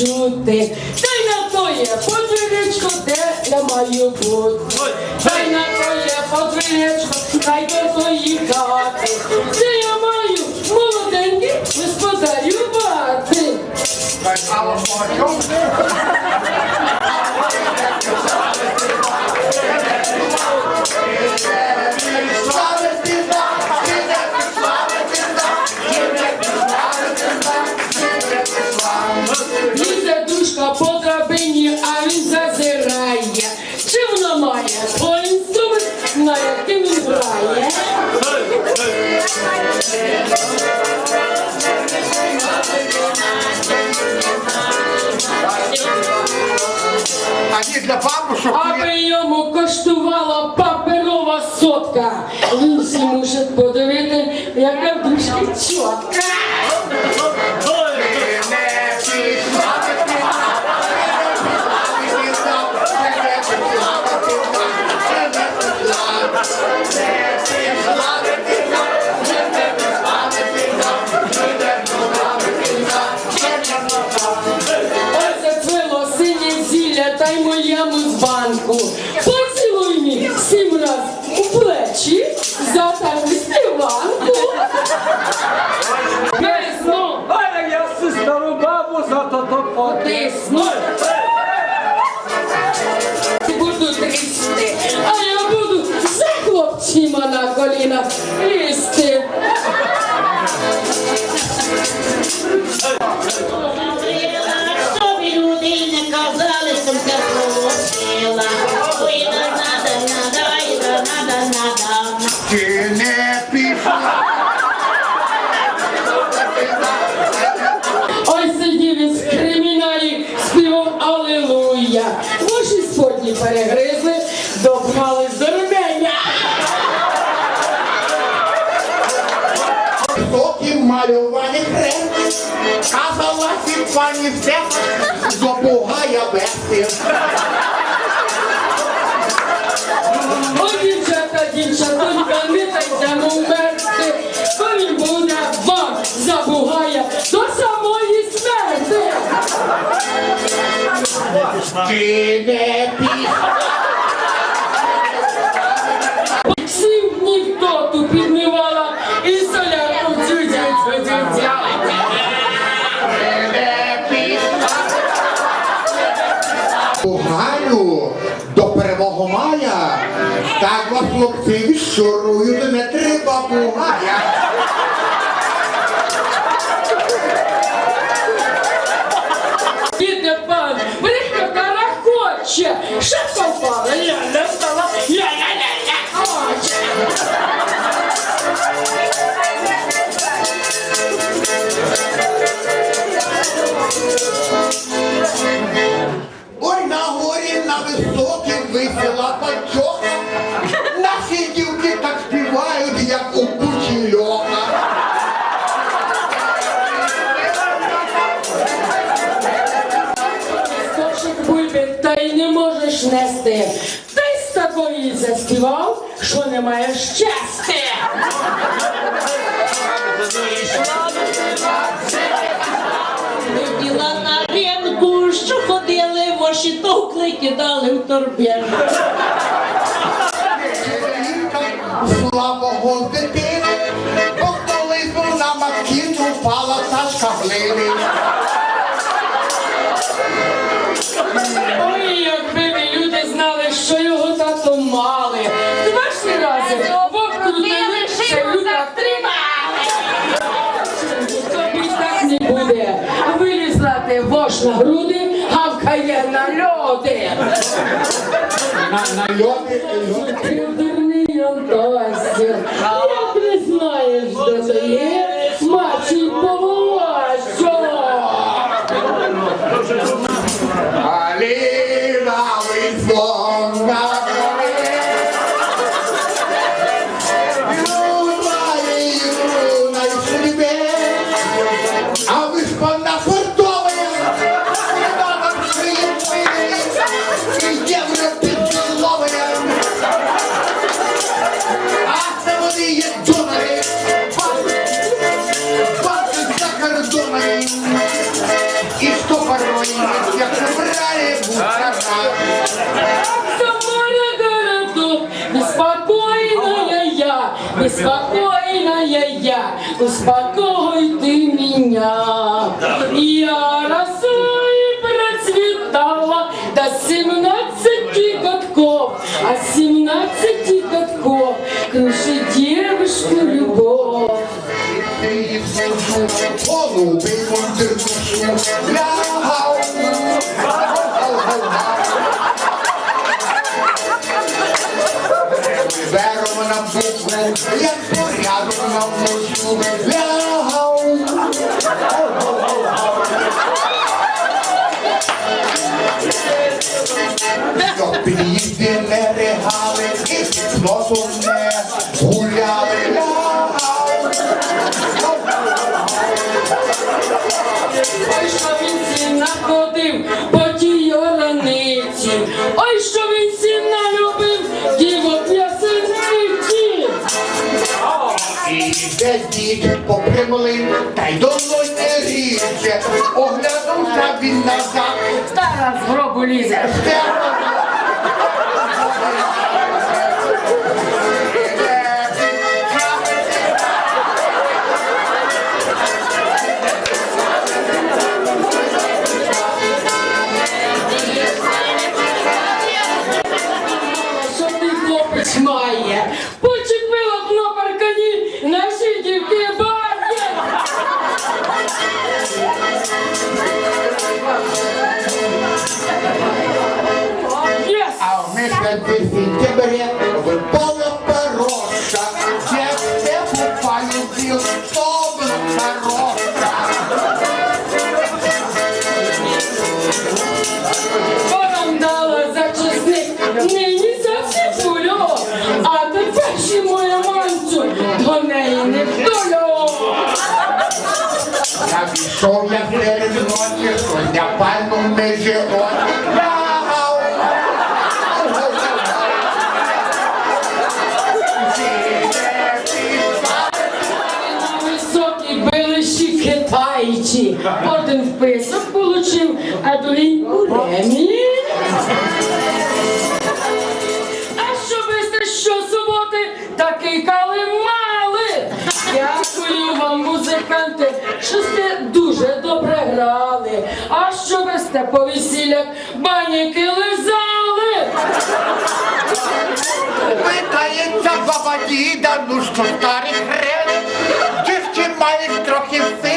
чути. Та й на то є подвір'ячко, де я маю бути. Та й на то є подвір'ячко, та й до тої хати. Де я маю молоденький господарювати. Лізе А ні, для бабушок. Аби йому коштувала паперова сотка. Він може на пані все, допугає вести. Ой, дівчата, дівчатонька, не дайте умерти, бо він буде вам забугає до самої смерти. Ти не пішла. Перемоги. Так вас хлопці відшурують, не треба бугая. Діти пан, брехня карахоче, шапка впала, я не встала, можеш. Ти з такої заспівав, що не маєш щастя. Хотіла на ринку, що ходили, воші товкли, кидали в торбину. Слабого дитини, бо колись був на макіну впала ташка глини. Ти вош на груди, гавкає на льоди. На, на льоди, льоди. Ти дурний Антосю, як не знаєш, де то є, мачі по волосю. Аліна ви гори. Беспокойная я, успокой ты меня. Я росой процветала до семнадцати годков, а с семнадцати годков к нашей девушке любовь. З носом не гуляли. Ой, що він сім находив по тій oraниці. Ой, що він сім налюбив дівок ясениці. І де дід попрямили, та й не ріже. Оглянувся він назад, Стара з гробу лізе. Що ти хлопець має? Почепила б на паркані наші дівки бає. Єс! А в мешканці сентября випала Я пішов я серед ночі, коня пальну не живот. Лягав. На високій билищі китайці. Один вписок получив, а другий що сте дуже добре грали. А що ви сте по весіллях баніки лизали? Питається баба діда, ну що старий хрен, чи ще трохи сили